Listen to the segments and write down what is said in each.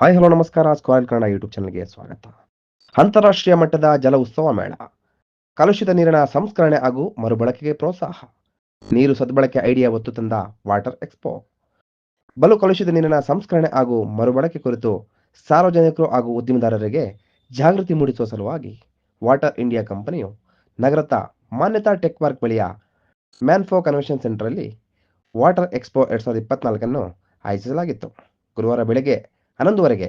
Hi, hello, ನಮಸ್ಕಾರ. ಸ್ಕ್ವಾಲ್ Kannada YouTube ಚಾನಲ್ಗೆ ಸ್ವಾಗತ. ಅಂತಾರಾಷ್ಟ್ರೀಯ ಮಟ್ಟದ ಜಲ ಉತ್ಸವ ಮೇಳ. ಕಲುಷಿತ ನೀರಿನ ಸಂಸ್ಕರಣೆ ಹಾಗೂ ಮರುಬಳಕೆಗೆ ಪ್ರೋತ್ಸಾಹ. ನೀರು ಸದ್ಬಳಕೆ ಐಡಿಯಾ ಒತ್ತು ತಂದ ವಾಟರ್ ಎಕ್ಸ್ಪೋ. ಬಲು ಕಲುಷಿತ ನೀರಿನ ಸಂಸ್ಕರಣೆ ಹಾಗೂ ಮರುಬಳಕೆ ಕುರಿತು ಸಾರ್ವಜನಿಕರು ಹಾಗೂ ಉದ್ದಿಮೆದಾರರಿಗೆ ಜಾಗೃತಿ ಮೂಡಿಸುವ ಸಲುವಾಗಿ ವಾಟರ್ ಇಂಡಿಯಾ ಕಂಪನಿಯು ನಗರದ ಮಾನ್ಯತಾ ಟೆಕ್ ಪಾರ್ಕ್ ಬಳಿಯ ಮ್ಯಾನ್ಫೋ ಕನ್ವೆನ್ಷನ್ ಸೆಂಟರಲ್ಲಿ ವಾಟರ್ ಎಕ್ಸ್ಪೋ ಎರಡ್ ಸಾವಿರದ ಇಪ್ಪತ್ನಾಲ್ಕನ್ನು ಆಯೋಜಿಸಲಾಗಿತ್ತು. ಗುರುವಾರ ಬೆಳಗ್ಗೆ ಹನ್ನೊಂದುವರೆಗೆ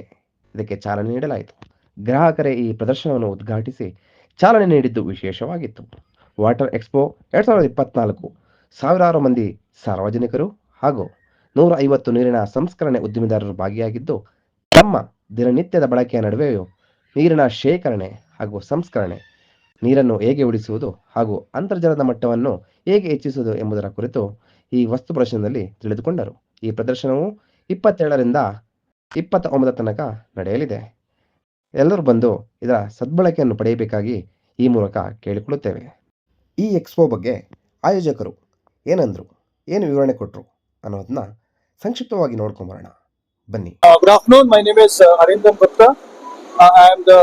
ಇದಕ್ಕೆ ಚಾಲನೆ ನೀಡಲಾಯಿತು. ಗ್ರಾಹಕರೇ ಈ ಪ್ರದರ್ಶನವನ್ನು ಉದ್ಘಾಟಿಸಿ ಚಾಲನೆ ನೀಡಿದ್ದು ವಿಶೇಷವಾಗಿತ್ತು. ವಾಟರ್ ಎಕ್ಸ್ಪೋ ಎರಡ್ ಸಾವಿರದ ಇಪ್ಪತ್ನಾಲ್ಕು ಸಾವಿರಾರು ಮಂದಿ ಸಾರ್ವಜನಿಕರು ಹಾಗೂ ನೂರ ಐವತ್ತು ನೀರಿನ ಸಂಸ್ಕರಣೆ ಉದ್ಯಮಿದಾರರು ಭಾಗಿಯಾಗಿದ್ದು, ತಮ್ಮ ದಿನನಿತ್ಯದ ಬಳಕೆಯ ನಡುವೆಯೂ ನೀರಿನ ಶೇಖರಣೆ ಹಾಗೂ ಸಂಸ್ಕರಣೆ, ನೀರನ್ನು ಹೇಗೆ ಉಳಿಸುವುದು ಹಾಗೂ ಅಂತರ್ಜಲದ ಮಟ್ಟವನ್ನು ಹೇಗೆ ಹೆಚ್ಚಿಸುವುದು ಎಂಬುದರ ಕುರಿತು ಈ ವಸ್ತು ಪ್ರದರ್ಶನದಲ್ಲಿ ತಿಳಿದುಕೊಂಡರು. ಈ ಪ್ರದರ್ಶನವು ಇಪ್ಪತ್ತೇಳರಿಂದ ಇಪ್ಪತ್ತ ಒಂಬತ್ತರ ತನಕ ನಡೆಯಲಿದೆ. ಎಲ್ಲರೂ ಬಂದು ಇದರ ಸದ್ಬಳಕೆಯನ್ನು ಪಡೆಯಬೇಕಾಗಿ ಈ ಮೂಲಕ ಕೇಳಿಕೊಳ್ಳುತ್ತೇವೆ. ಈ ಎಕ್ಸ್ಪೋ ಬಗ್ಗೆ ಆಯೋಜಕರು ಏನಂದ್ರು, ಏನು ವಿವರಣೆ ಕೊಟ್ಟರು ಅನ್ನೋದನ್ನ ಸಂಕ್ಷಿಪ್ತವಾಗಿ ನೋಡ್ಕೊಂಬರೋಣ. ಬನ್ನಿ. Good afternoon my name is Arindam Gupta I am the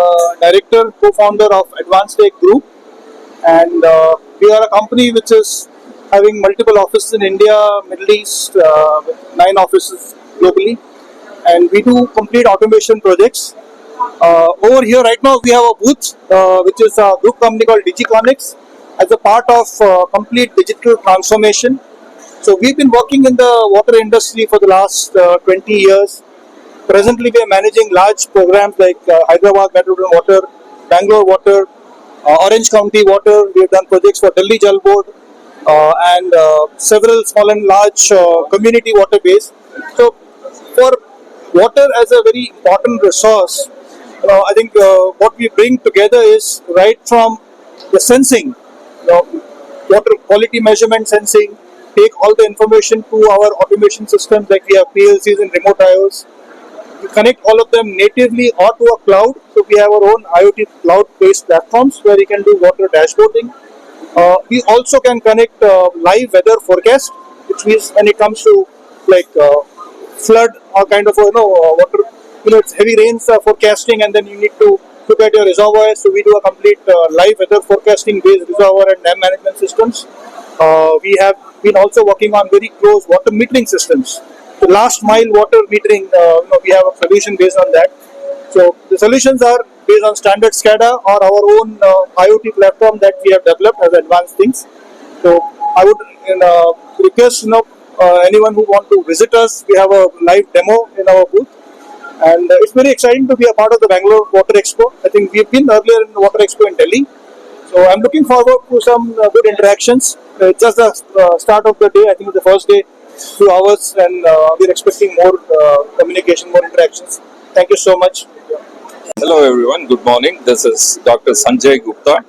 director co founder of advance tech group and we are a company which is having multiple office in India Middle East nine offices globally and we do complete automation projects. Uh, over here, right now, we have a booth uh, which is a group company called Digiconics as a part of uh, complete digital transformation. So we've been working in the water industry for the last uh, 20 years. Presently, we are managing large programs like uh, Hyderabad Metropolitan Water, Bangalore Water, uh, Orange County Water. We have done projects for Delhi Jal Board uh, and uh, several small and large uh, community water base. So for water as a very important resource, you know, I think uh, what we bring together is right from the sensing, you know, water quality measurement sensing, take all the information to our automation systems like we have PLCs and remote IOs. We connect all of them natively or to a cloud. So we have our own IoT cloud-based platforms where we can do water dashboarding. Uh, we also can connect uh, live weather forecast, which means when it comes to like uh, flood or kind of you know uh, water, you know it's heavy rains uh, forecasting, and then you need to look at your reservoirs. So we do a complete uh, live weather forecasting based reservoir and dam management systems. Uh, we have been also working on very close water metering systems. The last mile water metering, uh, you know, we have a solution based on that. So the solutions are based on standard SCADA or our own uh, IoT platform that we have developed as advanced things. So I would uh, request you know uh, anyone who want to visit us. We have a live demo in our booth, and uh, it's very exciting to be a part of the Bangalore Water Expo. I think we've been earlier in the Water Expo in Delhi, so I'm looking forward to some uh, good interactions. Uh, just the uh, start of the day. I think the first day, two hours, and uh, we're expecting more uh, communication, more interactions. Thank you so much. Hello everyone, good morning. This is Dr. Sanjay Gupta.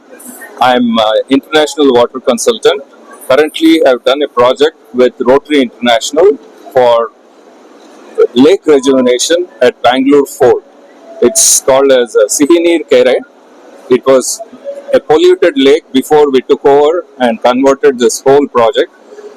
I'm uh, international water consultant. Currently, I've done a project with Rotary International for lake rejuvenation at Bangalore Fort. It's called as uh, Sihinir Kere. It was a polluted lake before we took over and converted this whole project.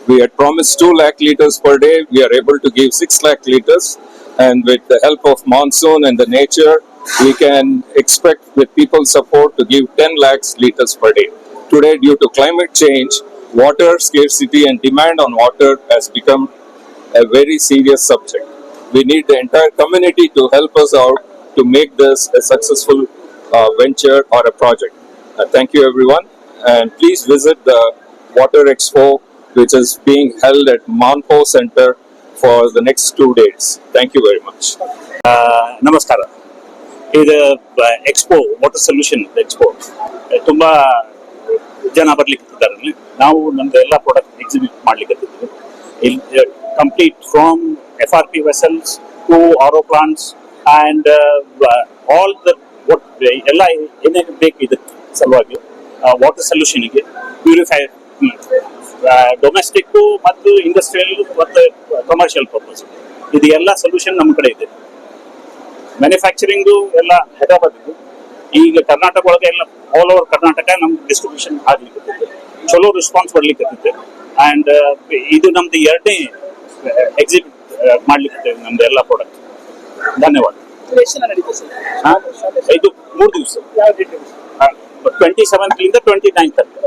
We had promised 2 lakh liters per day. We are able to give 6 lakh liters. And with the help of monsoon and the nature, we can expect with people's support to give 10 lakhs liters per day. Today, due to climate change, water scarcity and demand on water has become a very serious subject. We need the entire community to help us out to make this a successful uh, venture or a project. Uh, thank you, everyone, and please visit the Water Expo, which is being held at Manpo Center for the next two days. Thank you very much. ನಮಸ್ಕಾರ ಇದು expo water solution expo ತುಂಬಾ ಜನ ಬರ್ಲಿಕ್ಕೆ ಇದ್ದಾರೆ. ನಾವು ನಮ್ದು ಎಲ್ಲ product exhibit ಮಾಡ್ಲಿಕ್ಕೆ ಇಲ್ಲಿ complete from F R P vessels to RO plants and all the ಎಲ್ಲ ಏನೇನು ಬೇಕು ಇದಕ್ಕೆ ಸಲುವಾಗಿ ವಾಟರ್ ಸೊಲ್ಯೂಷನ್ಗೆ ಪ್ಯೂರಿಫೈ ಡೊಮೆಸ್ಟಿಕ್ ಮತ್ತು ಇಂಡಸ್ಟ್ರಿಯಲ್ ಮತ್ತು ಕಮರ್ಷಿಯಲ್ ಪರ್ಪಸ್ ಇದು ಎಲ್ಲ ಸೊಲ್ಯೂಷನ್ ನಮ್ಮ ಕಡೆ ಇದೆ. ಮ್ಯಾನುಫ್ಯಾಕ್ಚರಿಂಗು ಎಲ್ಲ ಹೈದರಾಬಾದ್ ಈಗ ಕರ್ನಾಟಕ ಒಳಗೆ ಎಲ್ಲ ಆಲ್ ಓವರ್ ಕರ್ನಾಟಕ ನಮ್ಗೆ ಡಿಸ್ಟ್ರಿಬ್ಯೂಷನ್ ಆಗ್ಲಿಕ್ಕೆ ಚಲೋ ರೆಸ್ಪಾನ್ಸ್ ಬರ್ಲಿಕ್ಕೆ ಅಂಡ್ ಇದು ನಮ್ದು ಎರಡನೇ ಎಕ್ಸಿಬಿಟ್ ಮಾಡ್ಲಿಕ್ಕೆ ನಮ್ದು ಎಲ್ಲ ಪ್ರಾಡಕ್ಟ್ ಧನ್ಯವಾದ. ಇದು ಮೂರು ದಿವಸ. ಟ್ವೆಂಟಿ ಸೆವೆಂತ್ ಇಂದ ಟ್ವೆಂಟಿ ನೈನ್ತ್ ತನಕ.